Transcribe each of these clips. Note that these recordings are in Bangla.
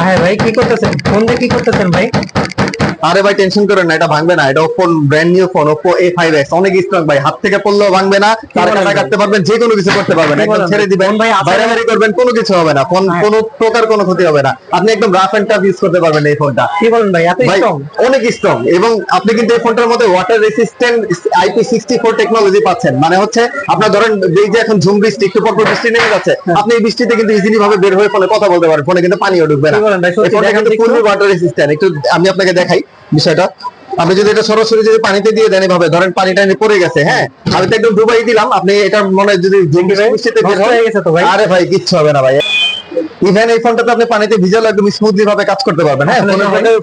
হ্যাঁ ভাই কি করতেছেন ফোন দিয়ে কি করতেছেন ভাই আরে ভাই টেনশন করেন না এটা ভাঙবে না এটা Oppo brand new phone Oppo A five X অনেক স্ট্রং ভাই হাত থেকে পড়লেও ভাঙবে না তার কাটা কাটতে পারবেন যে কোনো কিছু করতে পারবেন একদম ছেড়ে দিবেন বাইরে করবেন কোনো কিছু হবে না ফোন হ্যাঁ। কোনো প্রকার কোনো ক্ষতি হবে না আপনি একদম রাফ এন্ড টাফ ইউজ করতে পারবেন এই ফোনটা কি বলেন ভাই? এত স্ট্রং অনেক স্ট্রং এবং আপনি কিন্তু এই ফোনটার মধ্যে water resistant IP sixty four technology পাচ্ছেন মানে হচ্ছে আপনার ধরেন এই যে এখন ঝুম বৃষ্টি একটু পর বৃষ্টি নেমে যাচ্ছে হ্যাঁ। আপনি এই বৃষ্টিতে কিন্তু ইজিলি ভাবে বের হয়ে ফোনে কথা বলতে পারেন ফোনে কিন্তু পানিও ঢুকবে না। ফোনটা কিন্তু ফুললি ওয়াটার রেসিস্ট্যান্ট একটু আমি আপনাকে দেখাই। বিষয়টা। আপনি যদি এটা সরাসরি যদি পানিতে দিয়ে দেন এভাবে ধরেন পানি টানি পড়ে গেছে হ্যাঁ? আমি তো একদম ডুবাই দিলাম আপনি এটা মনে হয় যদি আরে ভাই কিচ্ছু হবে না ভাই। ইভেন এই ফোনটাতে আপনি পানিতে ভিজালে একদম স্মুথলি ভাবে কাজ করতে পারবেন হ্যাঁ?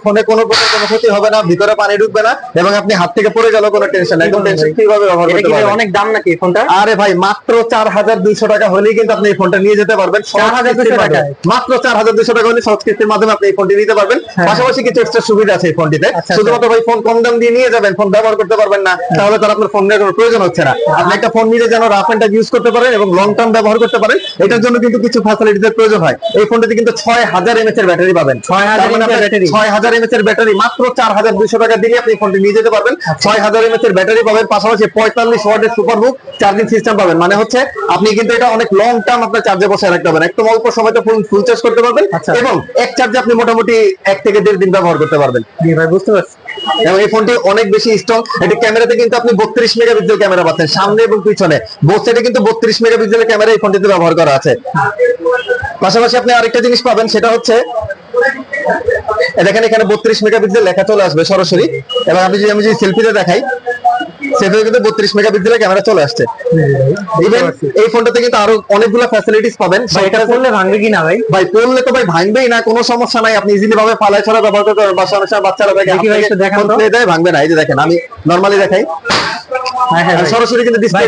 ফোনে কোনো প্রকার কোনো ক্ষতি হবে না ভিতরে পানি ঢুকবে না এবং আপনি হাত থেকে পড়ে গেল কোনো টেনশন একদম টেনশন ভাই? ফ্রি ভাবে ব্যবহার করতে পারবেন। অনেক দাম নাকি ফোনটা আরে ভাই মাত্র চার হাজার দুইশো টাকা হলেই কিন্তু আপনি এই ফোনটা নিয়ে যেতে পারবেন। 4,200 কিস্তির মাধ্যমে। মাত্র চার হাজার দুইশো টাকা হলে সহজ কিস্তির মাধ্যমে আপনি এই ফোনটি নিতে পারবেন। হ্যাঁ। পাশাপাশি কিছু এক্সট্রা সুবিধা আছে এই ফোনটিতে আচ্ছা, শুধুমাত্র ভাই ফোন কম দাম দিয়ে নিয়ে যাবেন ফোন ব্যবহার করতে পারবেন না তাহলে তার আপনার ফোনের কোনো প্রয়োজন হচ্ছে না। আপনি একটা ফোন নিলে যেন রাফ এন্ড ইউজ করতে পারেন এবং লং টার্ম ব্যবহার করতে পারেন এটার জন্য কিন্তু কিছু ফ্যাসিলিটির প্রয়োজন হয়। এই ফোনটিতে কিন্তু ছয় হাজার এমএচ এর ব্যাটারি পাবেন। 6000 তার মানে ব্যাটারি? ছয় হাজার এমএচ এর ব্যাটারি মাত্র চার হাজার দুইশো টাকা দিলে আপনি ফোনটি নিয়ে যেতে পারবেন। আচ্ছা। ছয় হাজার এমএচ এর ব্যাটারি পাবেন পাশাপাশি পঁয়তাল্লিশ ওয়াটের সুপার বুক চার্জিং সিস্টেম পাবেন। মানে হচ্ছে আপনি কিন্তু এটা অনেক লং টার্ম আপনার চার্জে বসে রাখতে পারবেন। একদম অল্প সময়তে ফুল ফুল চার্জ করতে পারবেন আচ্ছা। এবং এক চার্জে আপনি মোটামুটি এক থেকে দেড় দিন ব্যবহার করতে পারবেন। জি ভাই বুঝতে পারছি। এবং এই ফোনটি অনেক বেশি স্ট্রং এটি ক্যামেরাতে কিন্তু আপনি বত্রিশ মেগাপিক্সেল ক্যামেরা পাচ্ছেন। সামনে এবং পিছনে। বোথ সাইডে কিন্তু বত্রিশ মেগাপিক্সেলের ক্যামেরা এই ফোনটিতে ব্যবহার করা আছে। পাশাপাশি আপনি আরেকটা জিনিস পাবেন সেটা হচ্ছে দেখেন এখানে বত্রিশ মেগাপিক্সেল লেখা চলে আসবে সরাসরি। এবং আমি যদি আমি যদি সেলফিতে দেখাই সেটাতে কিন্তু বত্রিশ মেগাপিক্সেলের ক্যামেরা চলে আসছে। ইভেন এই ফোনটাতে কিন্তু আরও অনেকগুলো ফ্যাসিলিটিস পাবেন। এটা করলে ভাঙবে কি না ভাই? ভাই পড়লে তো ভাই ভাঙবেই না কোনো সমস্যা নাই। আপনি ইজিলি ভাবে ফালাই ছাড়া ব্যবহার করতে পারবেন বাসা বাচ্চারা দেখে ভাই, তো। ভাঙবে না। এই যে দেখেন আমি নরমালি দেখাই। সরাসরি কিন্তু ডিসপ্লে।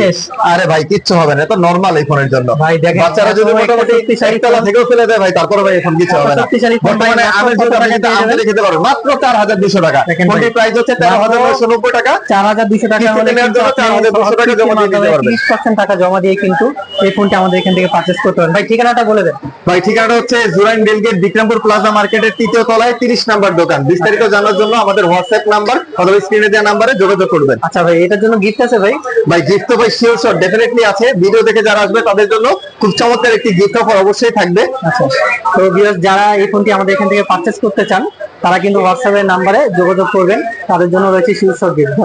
শেষ। আরে ভাই কিচ্ছু হবে না এটা নরমাল এই ফোনের জন্য ভাই, দেখেন, বাচ্চারা যদি মোটামুটি একতলা থেকেও ফেলে দেয় ভাই তারপরে ভাই এখন কিছু হবে না বর্তমানে আমের কত টাকা কিন্তু আমদানি খেতে পারবেন মাত্র চার হাজার দুশো টাকা দেখেন ফোনটির প্রাইস হচ্ছে তেরো হাজার নয়শো নব্বই টাকা চার হাজার দুইশো টাকা কিছু হলে কিন্তু আপনি 4200 টাকা জমা দিয়ে দিতে পারবেন। তিরিশ পার্সেন্ট টাকা জমা দিয়ে কিন্তু এই ফোনটি আমাদের এখান থেকে পারচেস করতে পারেন। ভাই ঠিকানাটা বলে দেন। ভাই ঠিকানাটা হচ্ছে জুরাইন রেলগেট বিক্রমপুর প্লাজা মার্কেটের তৃতীয় তলায় তিরিশ নাম্বার দোকান। বিস্তারিত জানার জন্য আমাদের হোয়াটসঅ্যাপ নাম্বার অথবা স্ক্রিনে দেওয়া নাম্বারে যোগাযোগ করবেন। আচ্ছা ভাই এটার জন্য গিফট আছে ভাই? ভাই গিফট তো ভাই শিওর শট ডেফিনেটলি আছে। ভিডিও দেখে যারা আসবে তাদের জন্য খুব চমৎকার একটি গিফট অফার অবশ্যই থাকবে। আচ্ছা। তো ভিউয়ার্স যারা এই ফোনটি আমাদের এখান থেকে পারচেস করতে চান তারা কিন্তু হোয়াটসঅ্যাপের নাম্বারে যোগাযোগ করবেন। তাদের জন্য রয়েছে শিরোর গিফট ধন্যবাদ।